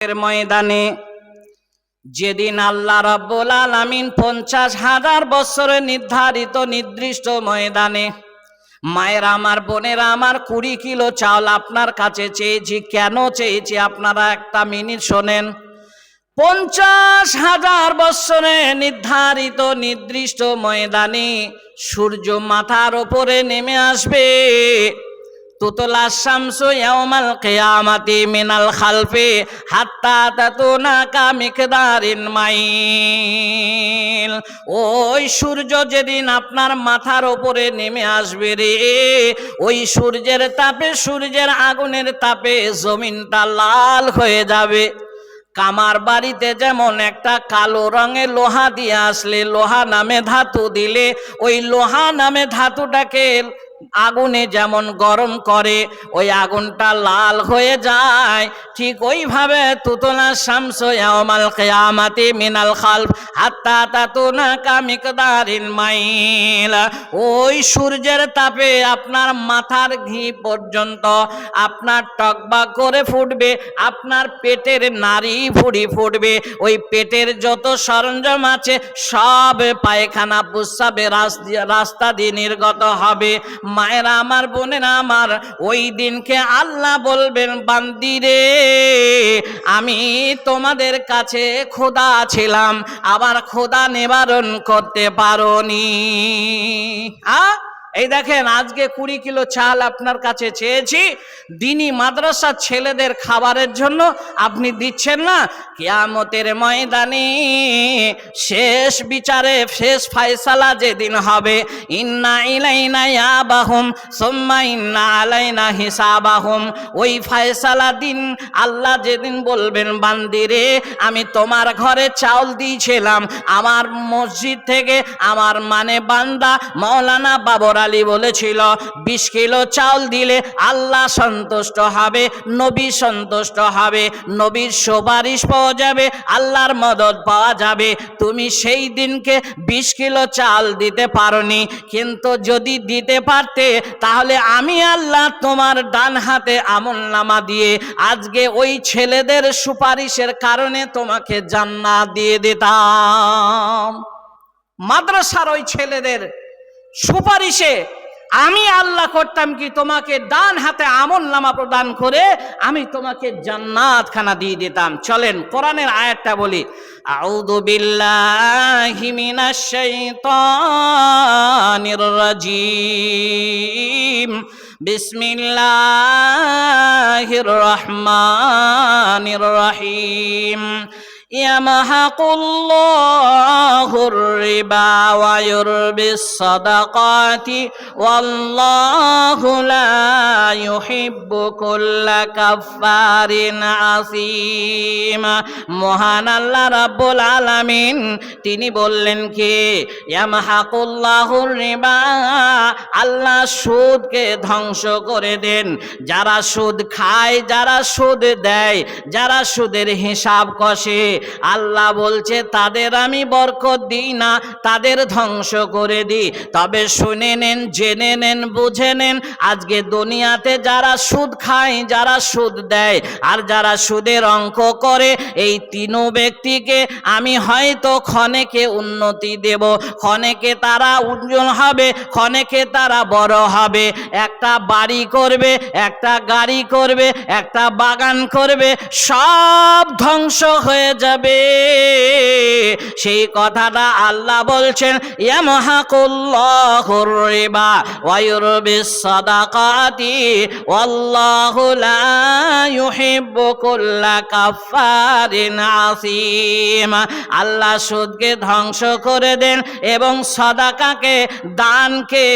ময়দানে যেদিন আল্লাহ রাব্বুল আলামিন পঞ্চাশ হাজার বছরে নির্ধারিত নির্দিষ্ট ময়দানে, মায়ের, আমার বোনের, আমার কুড়ি কিলো চাল আপনার কাছে চেয়েছি, কেন চেয়েছি আপনারা একটা মিনিট শোনেন। পঞ্চাশ হাজার বৎসরে নির্ধারিত নির্দিষ্ট ময়দানে সূর্য মাথার ওপরে নেমে আসবে। মাইল। ওই সূর্য যেদিন আপনার মাথার ওপরে নেমে আসবে রে, ওই সূর্যের তাপে, সূর্যের আগুনের তাপে জমিনটা লাল হয়ে যাবে। কামার বাড়িতে যেমন একটা কালো রঙের লোহা দিয়ে আসলে, লোহা নামে ধাতু দিলে, ওই লোহা নামে ধাতুটাকে আগুনে যেমন গরম করে, ওই আগুনটা লাল হয়ে যায়। ঠিক ওইভাবে তুতলা শামস ইয়াউমাল কিয়ামাতি মিনাল খালফ, হাত্তা তাতুনা কামিকদারিন মাইল। ওই সূর্যের তাপে আপনার মাথার ঘি পর্যন্ত আপনার টকবা করে ফুটবে, আপনার পেটের নারী ফুড়ি ফুটবে। ওই পেটের যত সরঞ্জাম আছে, সব পায়খানা পুষাবে রাস্তা দিয়ে নির্গত হবে। মায়েরা আমার বোনেরা আমার, ওই দিনকে আল্লাহ বলবেন বান্দিরে আমি তোমাদের কাছে খোদা ছিলাম, আবার খোদা নিবারণ করতে পারি আ? এই দেখেন, আজকে কুড়ি কিলো চাল আপনার কাছে চেয়েছি। দিনই মাদ্রাসার ছেলেদের খাবারের জন্য আপনি দিচ্ছেন না? কিয়ামতের ময়দানে শেষ বিচারে, শেষ ফায়সালা যেদিন হবে, ইন্না ইলাইনা সুম্মা ইন্না আলাইনা হিসাবাহুম। ওই ফায়সালা দিন আল্লাহ যেদিন বলবেন, বান্দিরে, আমি তোমার ঘরে চাউল দিয়েছিলাম। আমার মসজিদ থেকে আমার মানে বান্দা, মৌলানা বাবর আলী বলেছিল, বিশ কিলো চাউল দিলে আল্লাহ সন্তুষ্ট হবে, নবী সন্তুষ্ট হবে, নবীর সুপারিশ পাওয়া যাবে, আল্লাহর মদত পাওয়া যাবে। তুমি সেই দিনকে বিশ কিলো চাল দিতে পারোনি, কিন্তু যদি দিতে পারতে, তাহলে আমি আল্লাহ তোমার ডান হাতে আমল নামা দিয়ে আজকে ওই ছেলেদের সুপারিশের কারণে তোমাকে জান্নাত দিয়ে দিতাম। মাদ্রাসার ওই ছেলেদের সুপারিশে আমি আল্লাহ করতাম কি তোমাকে ডান হাতে আমল নামা প্রদান করে আমি তোমাকে জান্নাত খানা দিয়ে দিতাম। চলেন, কোরআনের আয়াতটা বলি। আউযু বিল্লাহি মিনাশ শাইতানির রাজিম। বিসমিল্লাহির রহমানির রহিম। يمحق الله الربا ويربي الصدقات والله لا মহান আল্লাহ রাব্বুল আলামিন, তিনি বললেন কি? ইয়ামহাকুল্লাহুর রিবা, আল্লাহ সুদকে ধ্বংস করে দেন। যারা সুদ খায়, যারা সুদ দেয়, যারা সুদের হিসাব কষে, আল্লাহ বলছে, তাদের আমি বরকত দিই না, তাদের ধ্বংস করে দিই। তবে শুনে নেন, জেনে নেন, বুঝে নেন, আজকে দুনিয়াতে যারা সুদ খায়, যারা সুদ দেয়, আর যারা সুদের অঙ্ক করে, এই তিনও ব্যক্তিকে আমি হয়তো ক্ষণেকে উন্নতি দেব, ক্ষণেকে তারা উজ্জ্বল হবে, ক্ষণেকে তারা বড় হবে। একটা বাড়ি করবে, একটা গাড়ি করবে, একটা বাগান করবে, সব ধ্বংস হয়ে যাবে। সেই কথাটা আল্লাহ বলছেন, ইয়ামহাকুল্লাহুর রিবা ওয়া ইউরবিস সাদাকাতি ওয়াল্লাহু লা আল্লাহ সুদকে ধ্বংস করে দেন এবং সদাকাকে, দানকে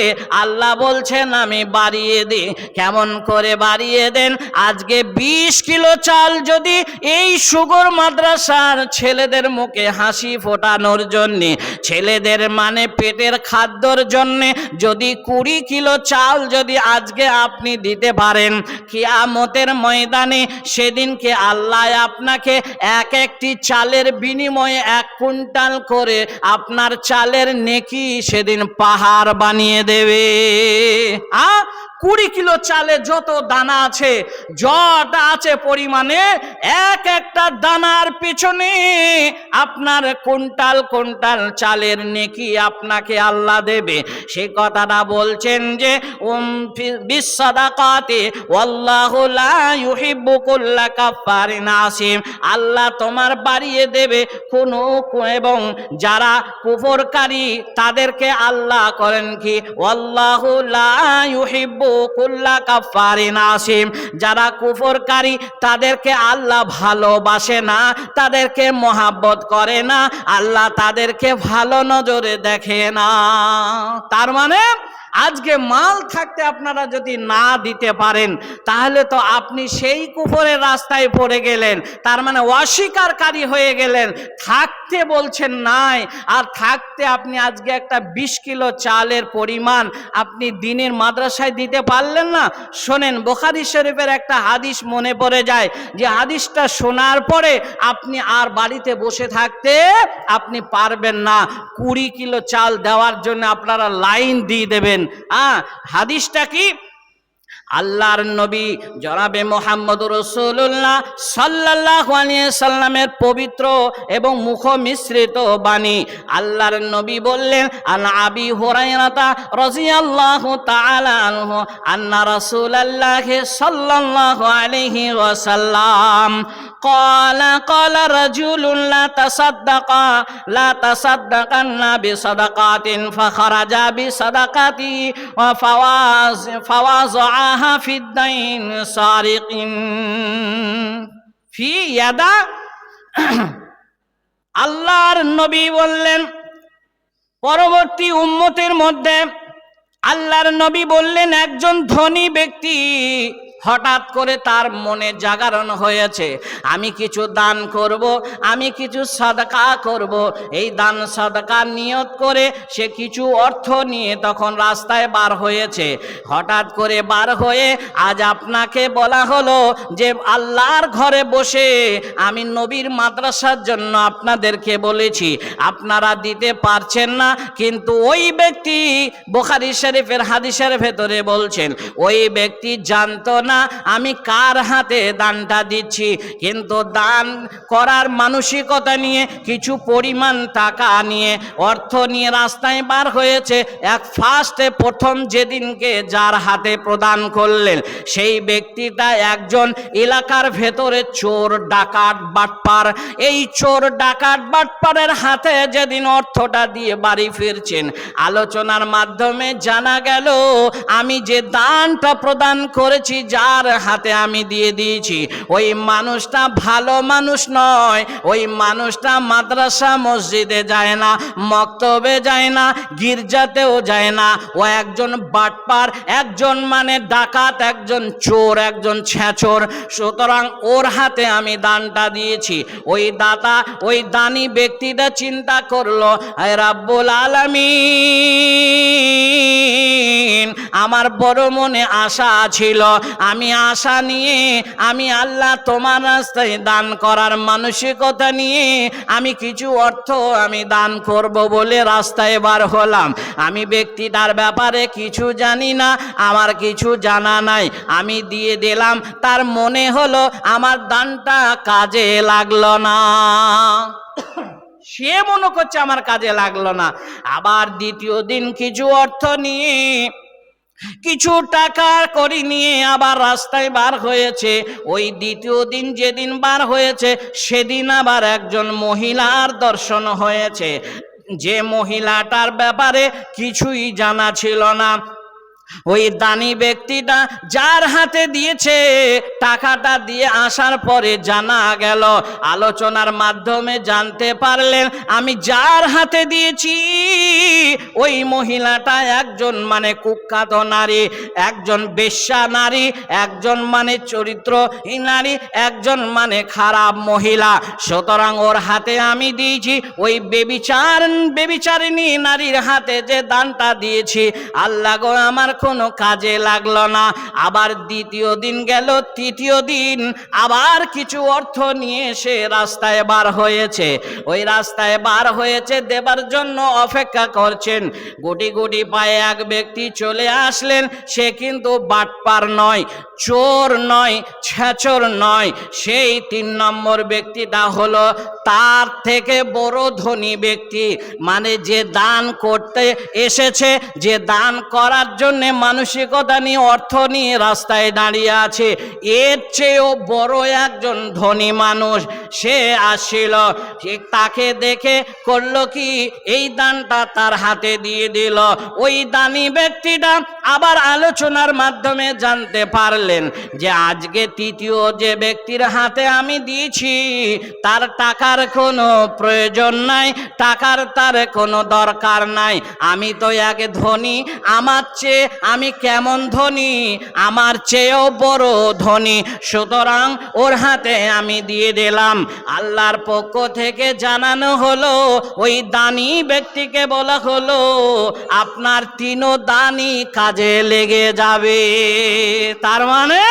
আল্লাহ বলছেন, আমি বাড়িয়ে দিই। কেমন করে বাড়িয়ে দেন? আজকে বিশ কিলো চাল যদি এই সুগর মাদ্রাসার ছেলেদের মুখে হাসি ফোটানোর জন্যে, ছেলেদের মানে পেটের খাদ্যর জন্যে যদি কুড়ি কিলো চাল যদি আজকে আপনি দিতে পারেন, কিয়ামতের ময়দানে সেদিনকে আল্লাহ আপনাকে এক একটি চালের বিনিময়ে এক কুইন্টাল করে আপনার চালের নেকি সেদিন পাহাড় বানিয়ে দেবে। আ কুড়ি কিলো চালে যত দানা আছে যটা আছে পরিমাণে, এক একটা দানার পিছনে আপনার কোনটাল কোনটাল চালের নেকি আপনাকে আল্লাহ দেবে। সে কথাটা বলছেন যে ওম বিসাদাকাতে ওয়াল্লাহু লা ইউহিব্বু কুল্লা কাফারিন আসিম। আল্লাহ তোমার বাড়িয়ে দেবে কোনো এবং যারা কুফরকারী তাদেরকে আল্লাহ করেন কি? ওয়াল্লাহু লা ইউহিব্বু কুল্লা কাফারি আসিম। যারা কুফরকারী, তাদেরকে আল্লাহ ভালোবাসে না, তাদেরকে মহাব্বত করে না, আল্লাহ তাদেরকে ভালো নজরে দেখে না। তার মানে আজকে মাল থাকতে আপনারা যদি না দিতে পারেন, তাহলে তো আপনি সেই কুফরের রাস্তায় পড়ে গেলেন, তার মানে অস্বীকারী হয়ে গেলেন, থাকতে বলছেন নাই, আর থাকতে আপনি আজকে একটা বিশ কিলো চালের পরিমাণ আপনি দিনের মাদ্রাসায় দিতে পারলেন না। শোনেন, বোখারি শরীফের একটা হাদিস মনে পড়ে যায়, যে হাদিসটা শোনার পরে আপনি আর বাড়িতে বসে থাকতে আপনি পারবেন না। কুড়ি কিলো চাল দেওয়ার জন্য আপনারা লাইন দিয়ে দেবেন। হাদিসটা কি? আল্লাহর নবী জনাবে মোহাম্মদ রসুল্লাহ সাল্লাহ সাল্লামের পবিত্র এবং মুখ মিশ্রিত বাণী। আল্লাহর নবী বললেন আল আবি রাদিয়াল্লাহু তাআলা আনহু আন্না রাসূলুল্লাহ সাল্লাল্লাহু আলাইহি ওয়াসাল্লাম। قال قال رجل لا تصدق لا تصدقن بصدقات فخرج بصدقتي وفواز فوازعها في الدين سارق في يدا আল্লাহর নবী বললেন পরবর্তী উম্মতের মধ্যে আল্লাহর নবী বললেন একজন ধনী ব্যক্তি হঠাৎ করে তার মনে জাগরণ হয়েছে, আমি কিছু দান করব, আমি কিছু সাদকা করব। এই দান সাদকা নিয়ত করে সে কিছু অর্থ নিয়ে তখন রাস্তায় বার হয়েছে। হঠাৎ করে বার হয়ে আজ আপনাকে বলা হলো যে আল্লাহর ঘরে বসে আমি নবীর মাদ্রাসার জন্য আপনাদেরকে বলেছি, আপনারা দিতে পারছেন না, কিন্তু ওই ব্যক্তি বোখারি শরীফের হাদিসের ভেতরে বলছেন, ওই ব্যক্তি জানতো না আমি কার হাতে দানটা দিচ্ছি? কিন্তু দান করার মানসিকতা নিয়ে, কিছু পরিমাণ টাকা নিয়ে, অর্থ নিয়ে রাস্তায় বার হয়েছে। এক ফার্স্টে প্রথম যেদিনকে যার হাতে প্রদান করলেন, সেই ব্যক্তিটা একজন এলাকার ভেতরে চোর, ডাকাত, বাটপার। এই চোর, ডাকাত, বাটপারের হাতে যেদিন অর্থটা দিয়ে বাড়ি ফিরছেন, আলোচনার মাধ্যমে জানা গেল, আমি যে দানটা প্রদান করেছি যার হাতে আমি দিয়ে দিয়েছি। ওই মানুষটা ভালো মানুষ নয়। ওই মানুষটা মাদ্রাসা মসজিদে যায় না, মক্তবে যায় না, গির্জাতেও যায় না। ও একজন বাটপার, একজন মানে ডাকাত, একজন চোর, একজন ছেঁচোর। সুতরাং ওর হাতে আমি দানটা দিয়েছি। ওই দাতা, ওই দানি ব্যক্তিটা চিন্তা করল "হায় রাব্বুল আলামিন, আমার বড় মনে আশা ছিল আমি আশা নিয়ে, আমি আল্লাহ তোমার রাস্তায় দান করার মানসিকতা নিয়ে আমি কিছু অর্থ আমি দান করব বলে রাস্তায় বার হলাম। আমি ব্যক্তিটার ব্যাপারে কিছু জানি না, আমার কিছু জানা নাই। আমি দিয়ে দিলাম, তার মনে হলো আমার দানটা কাজে লাগল না। সে মনে করছে আমার কাজে লাগল না। আবার দ্বিতীয় দিন কিছু অর্থ নিয়ে কিছু টাকা করি নিয়ে আবার রাস্তায় বার হয়েছে। ওই দ্বিতীয় দিন যেদিন বার হয়েছে, সেদিন আবার একজন মহিলার দর্শন হয়েছে। যে মহিলাটার ব্যাপারে কিছুই জানা ছিল না ওই দানি ব্যক্তিটা যার হাতে দিয়েছে, টাকাটা দিয়ে আসার পরে জানা গেল, আলোচনার মাধ্যমে জানতে পারলেন, আমি যার হাতে দিয়েছি, ওই মহিলাটা একজন মানে কুখ্যাত নারী, একজন বেশ্যা নারী, একজন মানে চরিত্রহীন নারী, একজন মানে খারাপ মহিলা। সুতরাং ওর হাতে আমি দিয়েছি, ওই বেবিচার, বেবিচারিণী নারীর হাতে যে দানটা দিয়েছি, আল্লাহ গো আমার কোনো কাজে লাগল না। আবার দ্বিতীয় দিন গেল, তৃতীয় দিন আবার কিছু অর্থ নিয়ে সে রাস্তায় বার হয়েছে। ওই রাস্তায় বার হয়েছে দেবার জন্য অপেক্ষা করছেন। গুটি গুটি পায়ে এক ব্যক্তি চলে আসলেন, সে কিন্তু বাটপার নয়, চোর নয়, ছেচর নয়। সেই তিন নম্বর ব্যক্তিটা হলো তার থেকে বড় ধনী ব্যক্তি। মানে যে দান করতে এসেছে, যে দান করার জন্যে মানসিকতা নিয়ে, অর্থ নিয়ে রাস্তায় দাঁড়িয়ে আছে। এর চেয়েও বড় একজন ধনী মানুষ সে আসছিল তাকে দেখে করল কি? এই দানটা তার হাতে দিয়ে দিল। ওই দানি ব্যক্তিটা আবার আলোচনার মাধ্যমে জানতে পারলেন যে আজকে তৃতীয় যে ব্যক্তির হাতে আমি দিয়েছি, তার টাকার কোনো প্রয়োজন নাই, টাকার তার কোনো দরকার নাই। আমি তো এক ধনী, আমার চেয়ে আমি কেমন ধনী? আমার চেয়েও বড় ধনী। সুতরাং ওর হাতে আমি দিয়ে দিলাম। আল্লাহর পক্ষ থেকে জানানো হলো, ওই দানি ব্যক্তিকে বলা হলো, আপনার তিনও দানি কাজে লেগে যাবে। তার মানে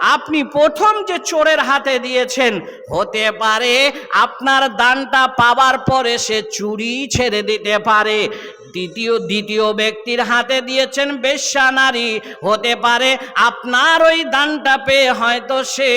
আপনি প্রথম যে চোরের হাতে দিয়েছেন, হতে পারে আপনার দানটা পাওয়ার পরে সে চুরি ছেড়ে দিতে পারে। দ্বিতীয় দ্বিতীয় ব্যক্তির হাতে দিয়েছেন বেশ্যা নারী। হতে পারে আপনার ওই দানটা পেয়ে হয়তো সে